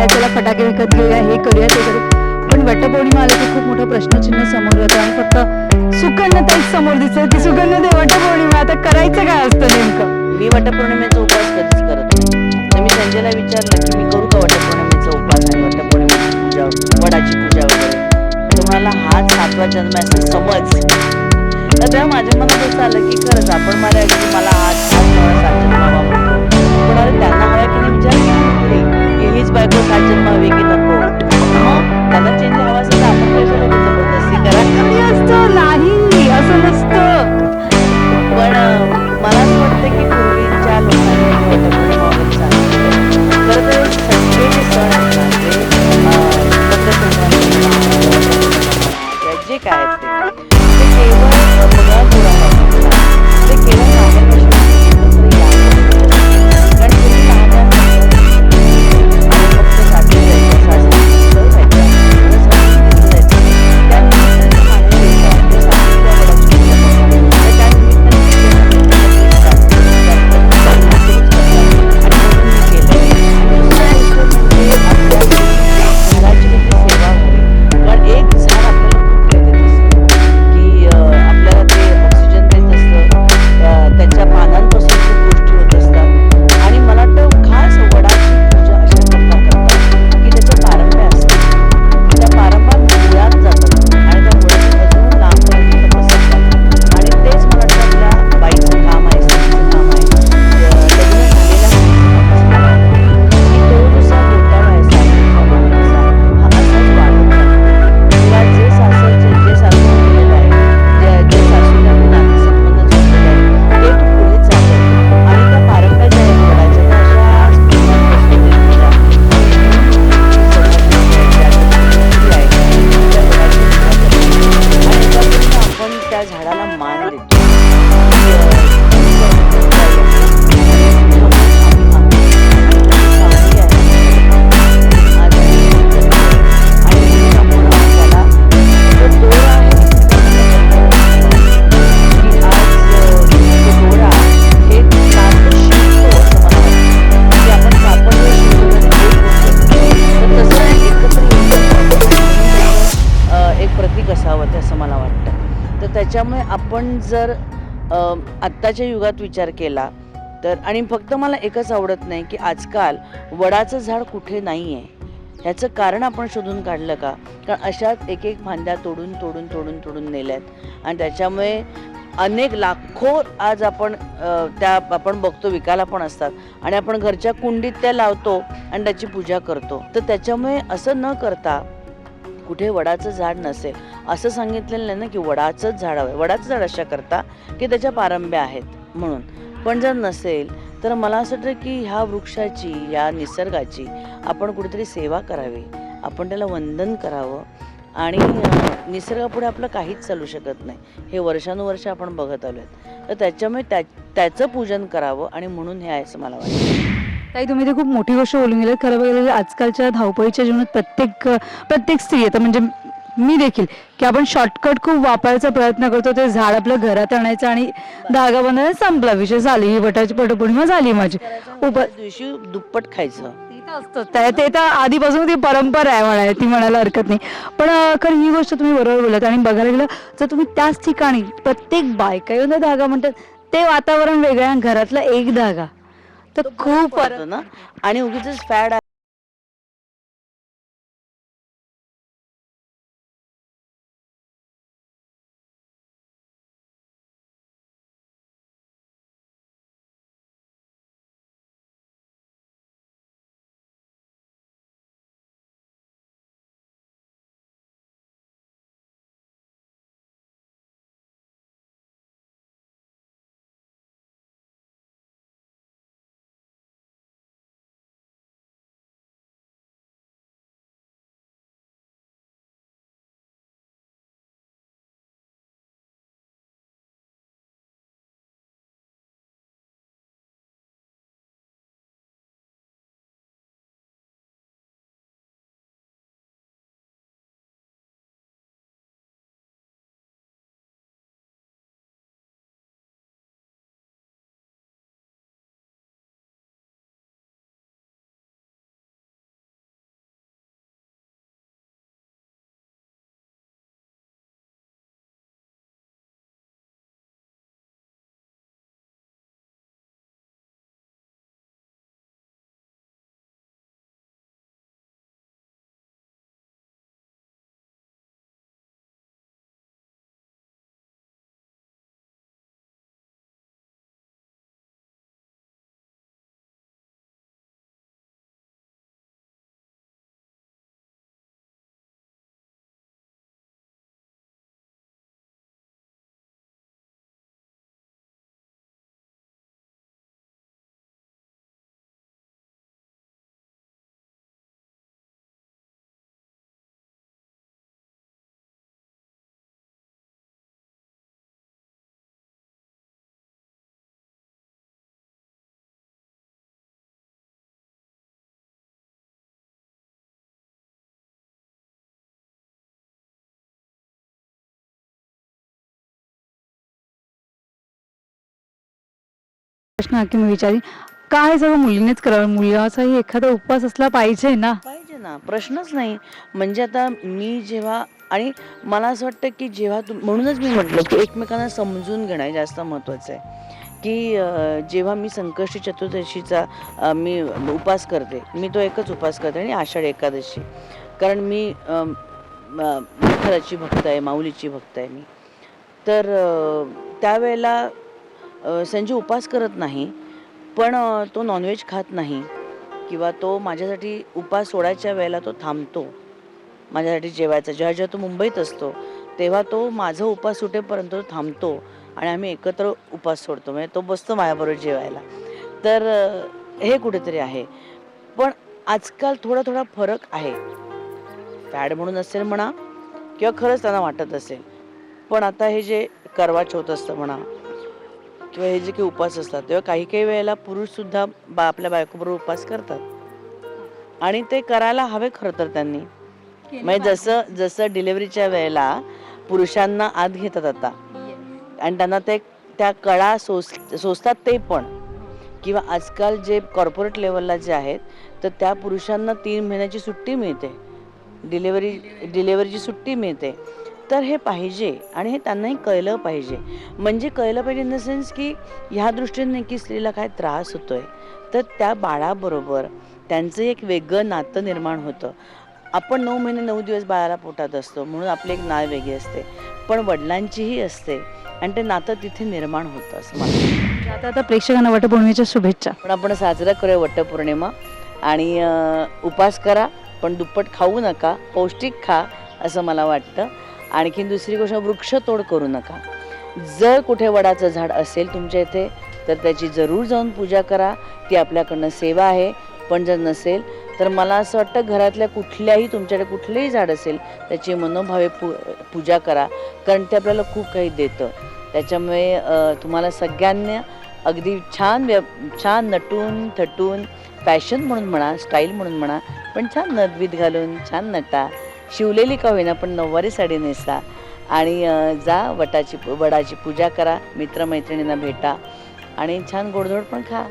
लोकांना त्याला फटाके विकत घेऊया हे करूया ते करू पण वटपौर्णिमा आलं की खूप मोठं प्रश्नचिन्ह समोर येतं आणि फक्त सुकन्या तेच समोर दिसत की सुकन्या ते वटपौर्णिमा आता करायचं काय असतं नेमकं? मी वटपौर्णिमेचा उपवास कधीच करत नाही. तर मी संजयला विचारलं की मी करू का वटपौर्णिमेचा उपवास आणि वटपौर्णिमेची पूजा वडाची पूजा वगैरे? तुम्हाला हाच सातवा जन्म आहे समज. तर तेव्हा माझ्या मनात असं आलं की खरंच आपण मला मला आज सात नवा सात जन्म हवा म्हणतो पण त्यांना हवा की नाही विचार केला की हीच बायको सात जन्म हवी की नको मग त्यांना चेंज हवा असेल तर आपण एक असावं ते असं मला वाटतं. तर त्याच्यामुळे आपण जर आत्ताच्या युगात विचार केला तर आणि फक्त मला एकच आवडत नाही की आजकाल वडाचं झाड कुठे नाही आहे ह्याचं कारण आपण शोधून काढलं का? कारण अशाच एक एक फांद्या तोडून तोडून तोडून तोडून नेल्यात. आणि त्याच्यामुळे अनेक लाखो आज आपण त्या आपण बघतो विकायला पण असतात. आणि आपण घरच्या कुंडीत त्या लावतो आणि त्याची पूजा करतो. तर त्याच्यामुळे असं न करता कुठे वडाचं झाड नसेल. असं सांगितलेलं नाही ना की वडाचंच झाड हवं वडाचं झाड अशा करता की त्याच्या पारंब्या आहेत म्हणून. पण जर नसेल तर मला असं वाटतं की ह्या वृक्षाची या निसर्गाची आपण कुठेतरी सेवा करावी. आपण त्याला वंदन करावं. आणि निसर्गापुढे आपलं काहीच चालू शकत नाही. हे वर्षानुवर्ष आपण बघत आलो आहेत तर त्याच्यामुळे त्या त्याचं पूजन करावं आणि म्हणून हे आहे असं मला वाटतं. ताई तुम्ही ते खूप मोठी गोष्ट बोलून गेले खरं बघायला गेलं आजकालच्या धावपळीच्या जीवनात प्रत्येक प्रत्येक स्त्री आता म्हणजे मी देखील की आपण शॉर्टकट खूप वापरायचा प्रयत्न करतो ते झाड आपल्या घरात आणायचं आणि धागा बांधायला संपला. विषय झाली ही बटाची पटपौर्णिमा झाली माझी. उप दिवशी दुप्पट खायचं. ते तर असतंच. त्या- ते तर आधीपासून ती परंपरा आहे म्हणाय ती म्हणायला हरकत नाही. पण अं, खरं ही गोष्ट तुम्ही बरोबर बोलत आणि बघायला गेलं जर तुम्ही त्याच ठिकाणी प्रत्येक बायका येऊन धागा म्हणतात ते वातावरण वेगळं आहे आणि घरातला एक धागा. तर खूप फरक ना? आणि उगीच फॅड प्रश्न हा की मी विचारी काय सगळं मुलीनेच करावं? मुलाचाही एखादा उपवास असला पाहिजे ना? पाहिजे ना प्रश्नच नाही. म्हणजे आता मी जेव्हा आणि मला असं वाटतं की जेव्हा तू म्हणूनच मी म्हटलं की एकमेकांना समजून घेणं हे जास्त महत्त्वाचं आहे. की जेव्हा मी संकष्टी चतुर्दशीचा मी उपास करते मी तो एकच उपास करते आणि आषाढ एकादशी. कारण मी विठ्ठलाची भक्त आहे माऊलीची भक्त आहे मी. तर त्यावेळेला संजू उपास करत नाही पण तो नॉनव्हेज खात नाही किंवा तो माझ्यासाठी उपास सोडायच्या वेळेला तो थांबतो. माझ्यासाठी जेवायचा जेव्हा जेव्हा तो मुंबईत असतो तेव्हा तो माझा उपास सुटेपर्यंत तो थांबतो आणि आम्ही एकत्र उपास सोडतो. म्हणजे तो बसतो माझ्याबरोबर जेवायला. तर हे कुठेतरी आहे. पण आजकाल थोडा थोडा फरक आहे. फॅड म्हणून असेल म्हणा किंवा खरंच त्यांना वाटत असेल. पण आता हे जे करवा चौथ असतं म्हणा किंवा हे जे काही उपास असतात तेव्हा काही काही वेळेला पुरुषसुद्धा बा आपल्या बायकोबरोबर उपास करतात. आणि ते करायला हवे खरं तर त्यांनी. म्हणजे जसं जसं डिलिव्हरीच्या वेळेला पुरुषांना आत घेतात आता. आणि त्यांना ते त्या कळा सोस सोसतात ते पण. किंवा आजकाल जे कॉर्पोरेट लेवलला जे आहेत तर त्या पुरुषांना तीन महिन्याची सुट्टी मिळते. डिलेवरी डिलेवरीची सुट्टी मिळते. तर हे पाहिजे आणि हे त्यांनाही कळलं पाहिजे. म्हणजे कळलं पाहिजे इन द सेन्स की ह्या दृष्टीने की स्त्रीला काय त्रास होतोय. तर त्या बाळाबरोबर त्यांचं एक वेगळं नातं निर्माण होतं. आपण नऊ महिने नऊ दिवस बाळाला पोटात असतो म्हणून आपली एक नाळ वेगळी असते. पण वडिलांचीही असते आणि ते नातं तिथे निर्माण होतं असं मला. आता आता प्रेक्षकांना वटपौर्णिमेच्या शुभेच्छा. पण आपण साजरा करूया वटपौर्णिमा आणि उपास करा पण दुप्पट खाऊ नका पौष्टिक खा असं मला वाटतं. आणखीन दुसरी गोष्ट वृक्षतोड करू नका. जर कुठे वडाचं झाड असेल तुमच्या इथे तर त्याची जरूर जाऊन पूजा करा. ती आपल्याकडनं सेवा आहे. पण जर नसेल तर मला असं वाटतं घरातल्या कुठल्याही तुमच्याकडे कुठलंही झाड असेल त्याची मनोभावे पू पूजा करा. कारण ते आपल्याला खूप काही देतं. त्याच्यामुळे तुम्हाला सगळ्यांना अगदी छान व्य छान नटून थटून फॅशन म्हणून म्हणा स्टाईल म्हणून म्हणा पण छान नदवीत घालून छान नटा. शिवलेली का होईना पण नऊवारी साडी नेसा आणि जा वटाची वडाची पूजा करा मित्रमैत्रिणींना भेटा आणि छान गोडधोड पण खा.